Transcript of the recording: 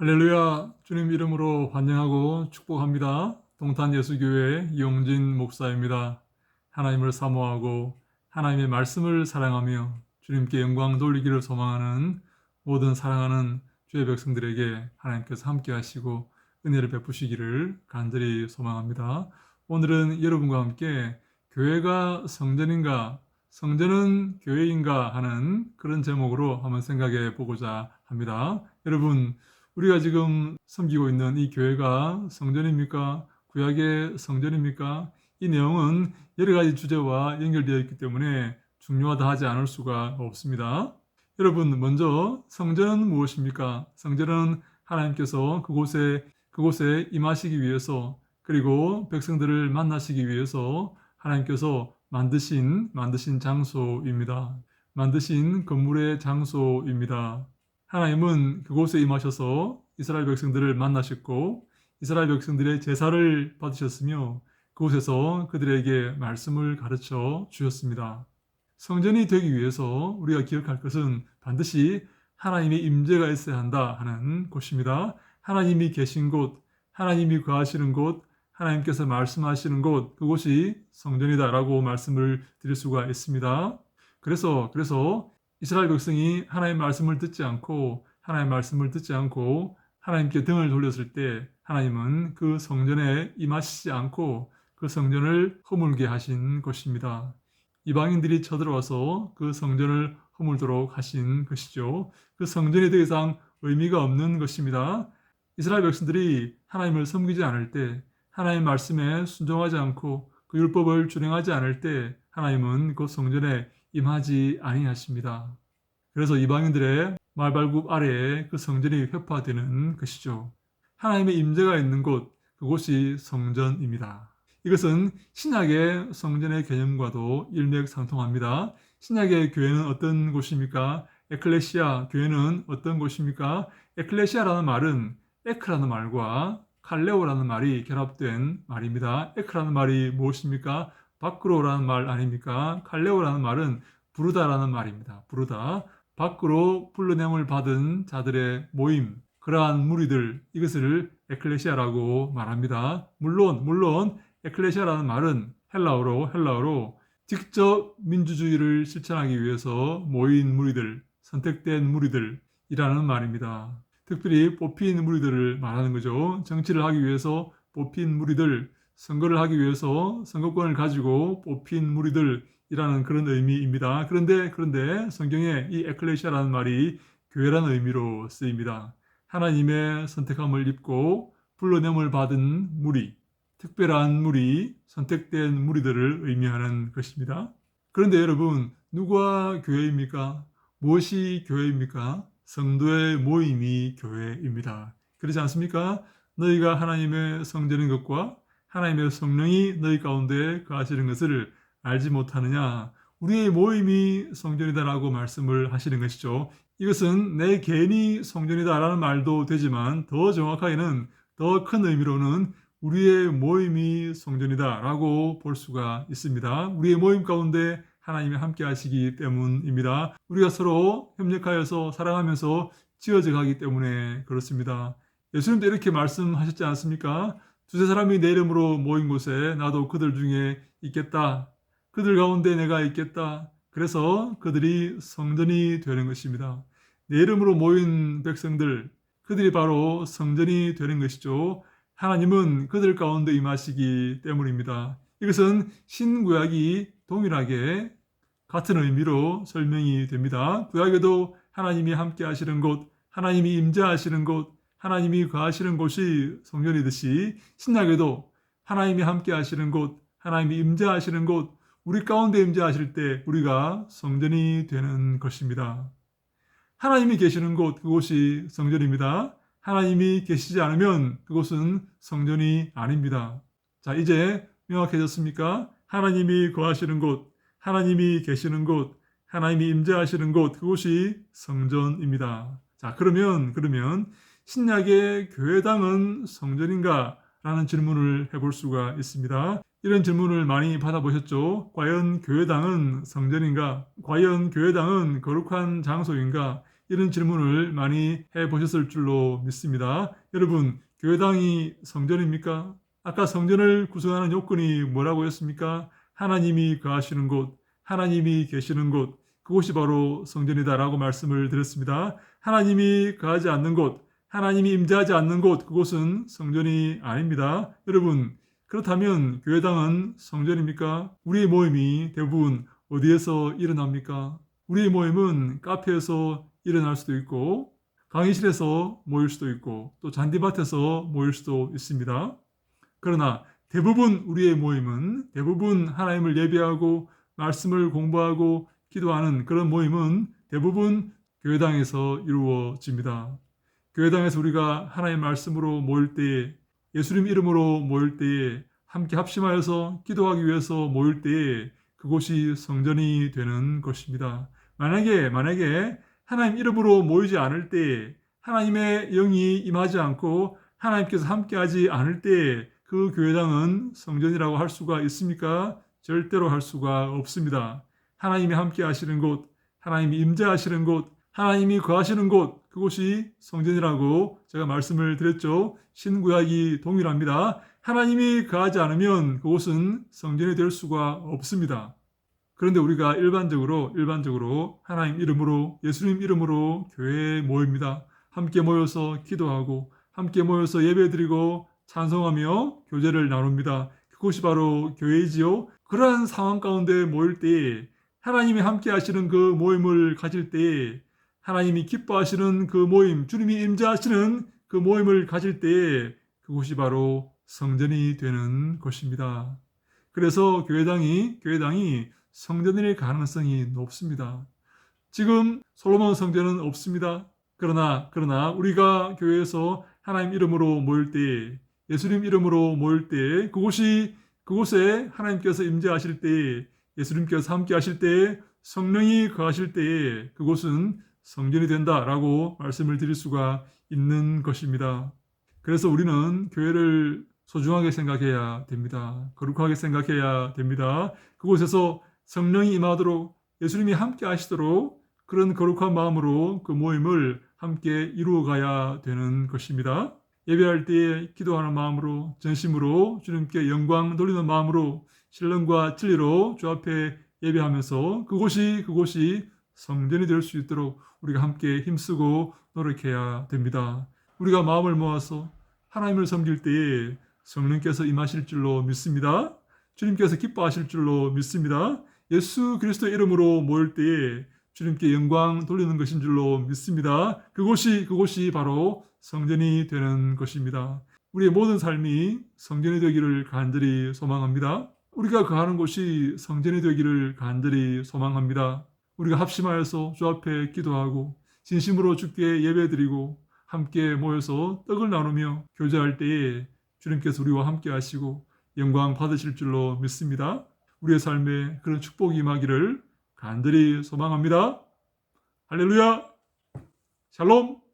할렐루야 주님 이름으로 환영하고 축복합니다. 동탄 예수교회 이용진 목사입니다. 하나님을 사모하고 하나님의 말씀을 사랑하며 주님께 영광 돌리기를 소망하는 모든 사랑하는 주의 백성들에게 하나님께서 함께 하시고 은혜를 베푸시기를 간절히 소망합니다. 오늘은 여러분과 함께 교회가 성전인가 성전은 교회인가 하는 그런 제목으로 한번 생각해 보고자 합니다. 여러분 우리가 지금 섬기고 있는 이 교회가 성전입니까? 구약의 성전입니까? 이 내용은 여러 가지 주제와 연결되어 있기 때문에 중요하다 하지 않을 수가 없습니다. 여러분, 먼저 성전은 무엇입니까? 성전은 하나님께서 그곳에 그곳에 임하시기 위해서 그리고 백성들을 만나시기 위해서 하나님께서 만드신 만드신 장소입니다. 만드신 건물의 장소입니다. 하나님은 그곳에 임하셔서 이스라엘 백성들을 만나셨고 이스라엘 백성들의 제사를 받으셨으며 그곳에서 그들에게 말씀을 가르쳐 주셨습니다. 성전이 되기 위해서 우리가 기억할 것은 반드시 하나님의 임재가 있어야 한다 하는 곳입니다. 하나님이 계신 곳, 하나님이 거하시는 곳, 하나님께서 말씀하시는 곳, 그곳이 성전이다라고 말씀을 드릴 수가 있습니다. 그래서 그래서 이스라엘 백성이 하나님의 말씀을 듣지 않고 하나님의 말씀을 듣지 않고 하나님께 등을 돌렸을 때 하나님은 그 성전에 임하시지 않고 그 성전을 허물게 하신 것입니다. 이방인들이 쳐들어와서 그 성전을 허물도록 하신 것이죠. 그 성전이 더 이상 의미가 없는 것입니다. 이스라엘 백성들이 하나님을 섬기지 않을 때 하나님의 말씀에 순종하지 않고 그 율법을 준행하지 않을 때 하나님은 그 성전에 임하지 아니하십니다. 그래서 이방인들의 말발굽 아래에 그 성전이 회파되는 것이죠. 하나님의 임재가 있는 곳, 그곳이 성전입니다. 이것은 신약의 성전의 개념과도 일맥상통합니다. 신약의 교회는 어떤 곳입니까? 에클레시아 교회는 어떤 곳입니까? 에클레시아라는 말은 에크라는 말과 칼레오라는 말이 결합된 말입니다. 에크라는 말이 무엇입니까? 밖으로라는 말 아닙니까? 칼레오라는 말은 부르다라는 말입니다. 부르다. 밖으로 불러냄을 받은 자들의 모임, 그러한 무리들, 이것을 에클레시아라고 말합니다. 물론, 물론, 에클레시아라는 말은 헬라어로, 헬라어로 직접 민주주의를 실천하기 위해서 모인 무리들, 선택된 무리들이라는 말입니다. 특별히 뽑힌 무리들을 말하는 거죠. 정치를 하기 위해서 뽑힌 무리들, 선거를 하기 위해서 선거권을 가지고 뽑힌 무리들이라는 그런 의미입니다. 그런데 그런데 성경에 이 에클레시아라는 말이 교회라는 의미로 쓰입니다. 하나님의 선택함을 입고 불러냄을 받은 무리, 특별한 무리, 선택된 무리들을 의미하는 것입니다. 그런데 여러분, 누가 교회입니까? 무엇이 교회입니까? 성도의 모임이 교회입니다. 그렇지 않습니까? 너희가 하나님의 성전인 것과 하나님의 성령이 너희 가운데 거하시는 것을 알지 못하느냐? 우리의 모임이 성전이다라고 말씀을 하시는 것이죠. 이것은 내 개인이 성전이다라는 말도 되지만 더 정확하게는 더 큰 의미로는 우리의 모임이 성전이다라고 볼 수가 있습니다. 우리의 모임 가운데 하나님이 함께 하시기 때문입니다. 우리가 서로 협력하여서 사랑하면서 지어져 가기 때문에 그렇습니다. 예수님도 이렇게 말씀하셨지 않습니까? 두세 사람이 내 이름으로 모인 곳에 나도 그들 중에 있겠다. 그들 가운데 내가 있겠다. 그래서 그들이 성전이 되는 것입니다. 내 이름으로 모인 백성들, 그들이 바로 성전이 되는 것이죠. 하나님은 그들 가운데 임하시기 때문입니다. 이것은 신구약이 동일하게 같은 의미로 설명이 됩니다. 구약에도 하나님이 함께 하시는 곳, 하나님이 임재하시는 곳, 하나님이 거하시는 곳이 성전이듯이 신약에도 하나님이 함께 하시는 곳, 하나님이 임재하시는 곳, 우리 가운데 임재하실 때 우리가 성전이 되는 것입니다. 하나님이 계시는 곳, 그곳이 성전입니다. 하나님이 계시지 않으면 그곳은 성전이 아닙니다. 자, 이제 명확해졌습니까? 하나님이 거하시는 곳, 하나님이 계시는 곳, 하나님이 임재하시는 곳, 그곳이 성전입니다. 자, 그러면, 그러면, 신약의 교회당은 성전인가? 라는 질문을 해볼 수가 있습니다. 이런 질문을 많이 받아보셨죠? 과연 교회당은 성전인가? 과연 교회당은 거룩한 장소인가? 이런 질문을 많이 해 보셨을 줄로 믿습니다. 여러분, 교회당이 성전입니까? 아까 성전을 구성하는 요건이 뭐라고 했습니까? 하나님이 거하시는 곳, 하나님이 계시는 곳, 그곳이 바로 성전이다라고 말씀을 드렸습니다. 하나님이 거하지 않는 곳, 하나님이 임재하지 않는 곳, 그곳은 성전이 아닙니다. 여러분, 그렇다면 교회당은 성전입니까? 우리의 모임이 대부분 어디에서 일어납니까? 우리의 모임은 카페에서 일어날 수도 있고, 강의실에서 모일 수도 있고, 또 잔디밭에서 모일 수도 있습니다. 그러나 대부분 우리의 모임은 대부분 하나님을 예배하고 말씀을 공부하고 기도하는 그런 모임은 대부분 교회당에서 이루어집니다. 교회당에서 우리가 하나님의 말씀으로 모일 때에 예수님 이름으로 모일 때에 함께 합심하여서 기도하기 위해서 모일 때에 그곳이 성전이 되는 것입니다. 만약에 만약에 하나님 이름으로 모이지 않을 때 하나님의 영이 임하지 않고 하나님께서 함께하지 않을 때그 교회당은 성전이라고 할 수가 있습니까? 절대로 할 수가 없습니다. 하나님이 함께 하시는 곳, 하나님이 임재하시는 곳, 하나님이 거하시는 곳, 그곳이 성전이라고 제가 말씀을 드렸죠. 신구약이 동일합니다. 하나님이 거하지 않으면 그곳은 성전이 될 수가 없습니다. 그런데 우리가 일반적으로 일반적으로 하나님 이름으로 예수님 이름으로 교회에 모입니다. 함께 모여서 기도하고 함께 모여서 예배드리고 찬송하며 교제를 나눕니다. 그곳이 바로 교회이지요. 그러한 상황 가운데 모일 때 하나님이 함께 하시는 그 모임을 가질 때 하나님이 기뻐하시는 그 모임, 주님이 임재하시는 그 모임을 가질 때 그곳이 바로 성전이 되는 것입니다. 그래서 교회당이 교회당이 성전일 가능성이 높습니다. 지금 솔로몬 성전은 없습니다. 그러나 그러나 우리가 교회에서 하나님 이름으로 모일 때 예수님 이름으로 모일 때 그곳이 그곳에 하나님께서 임재하실 때 예수님께서 함께 하실 때 성령이 거하실 때에 그곳은 성전이 된다라고 말씀을 드릴 수가 있는 것입니다. 그래서 우리는 교회를 소중하게 생각해야 됩니다. 거룩하게 생각해야 됩니다. 그곳에서 성령이 임하도록 예수님이 함께 하시도록 그런 거룩한 마음으로 그 모임을 함께 이루어 가야 되는 것입니다. 예배할 때에 기도하는 마음으로 전심으로 주님께 영광 돌리는 마음으로 신령과 진리로 주 앞에 예배하면서 그곳이 그곳이 성전이 될 수 있도록 우리가 함께 힘쓰고 노력해야 됩니다. 우리가 마음을 모아서 하나님을 섬길 때에 성령께서 임하실 줄로 믿습니다. 주님께서 기뻐하실 줄로 믿습니다. 예수 그리스도 이름으로 모일 때에 주님께 영광 돌리는 것인 줄로 믿습니다. 그곳이 그곳이 바로 성전이 되는 것입니다. 우리의 모든 삶이 성전이 되기를 간절히 소망합니다. 우리가 거하는 곳이 성전이 되기를 간절히 소망합니다. 우리가 합심하여서 주 앞에 기도하고 진심으로 주께 예배드리고 함께 모여서 떡을 나누며 교제할 때에 주님께서 우리와 함께 하시고 영광 받으실 줄로 믿습니다. 우리의 삶에 그런 축복이 임하기를 간절히 소망합니다. 할렐루야! 샬롬!